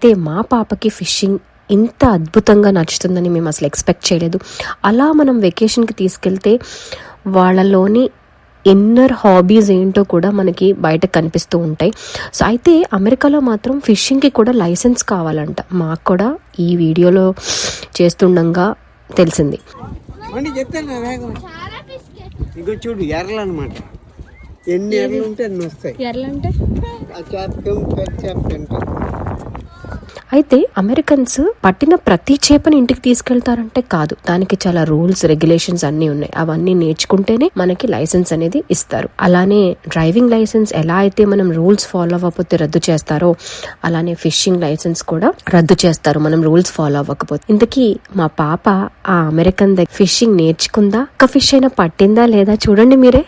అయితే మా పాపకి ఫిషింగ్ ఇంత అద్భుతంగా నచ్చుతుందని మేము అసలు ఎక్స్పెక్ట్ చేయలేదు. అలా మనం వెకేషన్కి తీసుకెళ్తే వాళ్ళలోని ఇన్నర్ హాబీస్ ఏంటో కూడా మనకి బయట కనిపిస్తూ ఉంటాయి. సో అయితే అమెరికాలో మాత్రం ఫిషింగ్కి కూడా లైసెన్స్ కావాలంట. మాకు కూడా ఈ వీడియోలో చేస్తుండగా తెలిసింది. అంటే చెప్తాను వేగం ఇంకో చూడు ఎర్రలు అనమాట ఎన్ని ఎర్రలు ఉంటే అన్ని వస్తాయి. ఎర్లంటే ఆ అయితే అమెరికన్స్ పట్టిన ప్రతి చేపని ఇంటికి తీసుకెళ్తారంటే కాదు. దానికి చాలా రూల్స్ రెగ్యులేషన్స్ అన్ని ఉన్నాయి. అవన్నీ నేర్చుకుంటేనే మనకి లైసెన్స్ అనేది ఇస్తారు. అలానే డ్రైవింగ్ లైసెన్స్ ఎలా అయితే మనం రూల్స్ ఫాలో అవ్వకపోతే రద్దు చేస్తారో అలానే ఫిషింగ్ లైసెన్స్ కూడా రద్దు చేస్తారు. మనం రూల్స్ ఫాలో అవ్వకపోతే. ఇంతకీ మా పాప ఆ అమెరికన్ దగ్గర ఫిషింగ్ నేర్చుకుందా? ఒక ఫిష్ అయినా పట్టిందా లేదా? చూడండి మీరే.